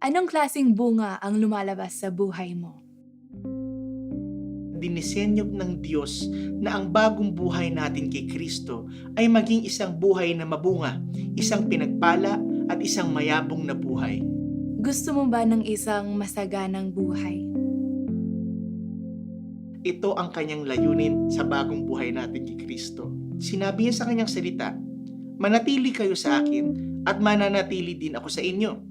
Anong klasing bunga ang lumalabas sa buhay mo? dinisenyo ng Diyos na ang bagong buhay natin kay Kristo ay maging isang buhay na mabunga, isang pinagpala at isang mayabong na buhay. Gusto mo ba ng isang masaganang buhay? Ito ang kanyang layunin sa bagong buhay natin kay Kristo. Sinabi niya sa kanyang salita, Manatili kayo sa akin at mananatili din ako sa inyo.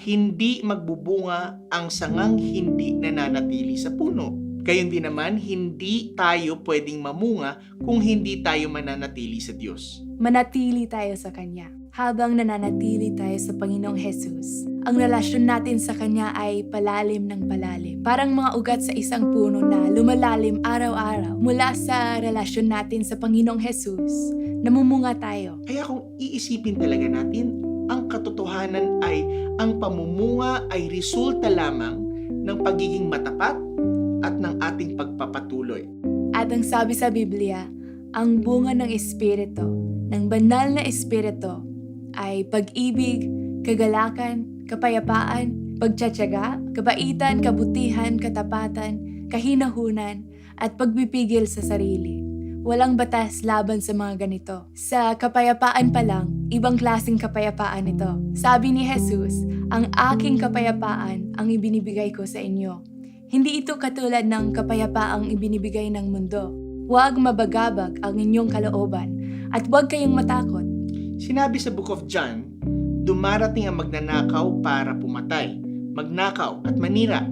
Hindi magbubunga ang sangang hindi nananatili sa puno. Gayon din naman, hindi tayo pwedeng mamunga kung hindi tayo mananatili sa Diyos. Manatili tayo sa Kanya. Habang nananatili tayo sa Panginoong Jesus, ang relasyon natin sa Kanya ay palalim ng palalim. Parang mga ugat sa isang puno na lumalalim araw-araw. Mula sa relasyon natin sa Panginoong Jesus, namumunga tayo. Kaya kung iisipin talaga natin, ang katotohanan ay ang pamumunga ay resulta lamang ng pagiging matapat at ng ating pagpapatuloy. At ang sabi sa Biblia, ang bunga ng Espiritu, ng banal na Espiritu, ay pag-ibig, kagalakan, kapayapaan, pagtsatsaga, kabaitan, kabutihan, katapatan, kahinahunan, at pagpipigil sa sarili. Walang batas laban sa mga ganito. Sa kapayapaan pa lang, ibang klaseng kapayapaan ito. Sabi ni Jesus, ang aking kapayapaan ang ibinibigay ko sa inyo. Hindi ito katulad ng kapayapaang ibinibigay ng mundo. Huwag mabagabag ang inyong kalooban at huwag kayong matakot. Sinabi sa Book of John, dumarating ang magnanakaw para pumatay, magnakaw at manira.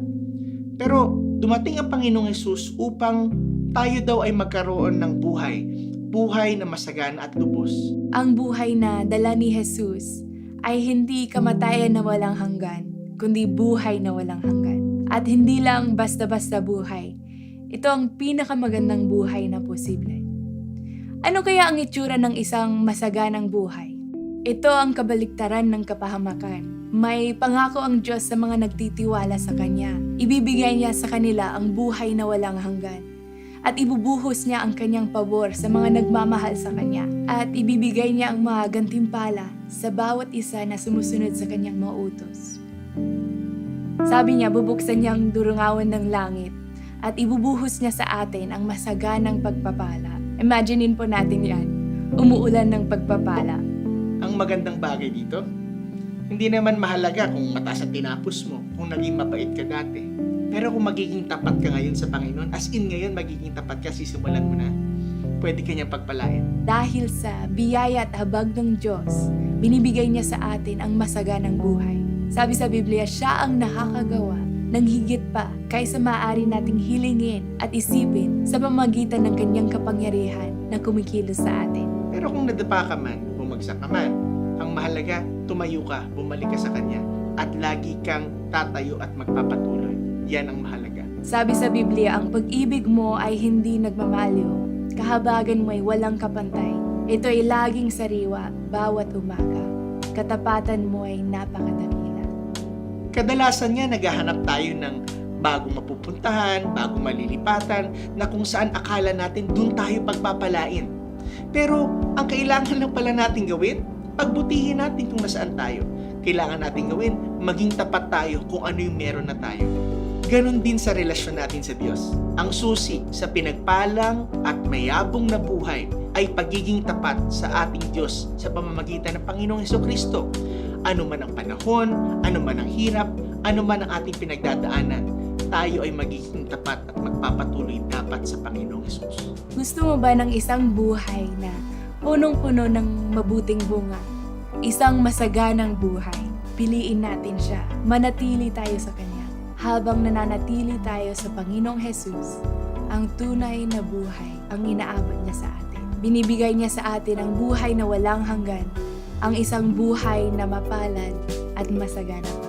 Pero dumating ang Panginoong Yesus upang tayo daw ay magkaroon ng buhay, buhay na masagana at lubos. Ang buhay na dala ni Jesus ay hindi kamatayan na walang hanggan, kundi buhay na walang hanggan. At hindi lang basta-basta buhay. Ito ang pinakamagandang buhay na posible. Ano kaya ang itsura ng isang masaganang buhay? Ito ang kabaliktaran ng kapahamakan. May pangako ang Diyos sa mga nagtitiwala sa Kanya. Ibibigay niya sa kanila ang buhay na walang hanggan. At ibubuhos niya ang kanyang pabor sa mga nagmamahal sa Kanya. At ibibigay niya ang mga gantimpala sa bawat isa na sumusunod sa Kanyang mga utos. Sabi niya, bubuksan niya ang durungawan ng langit at ibubuhos niya sa atin ang masaganang pagpapala. Imaginein po natin yan. Umuulan ng pagpapala. Ang magandang bagay dito, hindi naman mahalaga kung mataas ang tinapos mo, kung naging mabait ka dati. Pero kung magiging tapat ka ngayon sa Panginoon, as in ngayon magiging tapat ka, sisimulan mo na, pwede ka niyang pagpalain. Dahil sa biyaya at habag ng Diyos, binibigay niya sa atin ang masaganang buhay. Sabi sa Biblia, siya ang nakakagawa ng higit pa kaysa maaari nating hilingin at isipin sa pamagitan ng kanyang kapangyarihan na kumikilos sa atin. Pero kung nadapa ka man, bumagsak ka man, ang mahalaga, tumayo ka, bumalik ka sa Kanya, at lagi kang tatayo at magpapatuloy. Yan ang mahalaga. Sabi sa Biblia, ang pag-ibig mo ay hindi nagmamaliw. Kahabagan mo ay walang kapantay. Ito ay laging sariwa bawat umaga. Katapatan mo ay napakadakila. Kadalasan nga naghahanap tayo ng bagong mapupuntahan, bagong malilipatan, na kung saan akala natin dun tayo pagpapalain. Pero ang kailangan lang pala natin gawin, pagbutihin natin kung nasaan tayo. Kailangan natin gawin, maging tapat tayo kung ano yung meron na tayo. Ganon din sa relasyon natin sa Diyos. Ang susi sa pinagpalang at mayabong na buhay ay pagiging tapat sa ating Diyos sa pamamagitan ng Panginoong Heso Kristo. Ano man ang panahon, ano man ang hirap, ano man ang ating pinagdadaanan, tayo ay magiging tapat at magpapatuloy dapat sa Panginoong Hesus. Gusto mo ba ng isang buhay na punong-puno ng mabuting bunga? Isang masaganang buhay. Piliin natin siya. Manatili tayo sa Kanya. Habang nananatili tayo sa Panginoong Jesus, ang tunay na buhay ang inaabot niya sa atin. Binibigay niya sa atin ang buhay na walang hanggan, ang isang buhay na mapalad at masagana pa.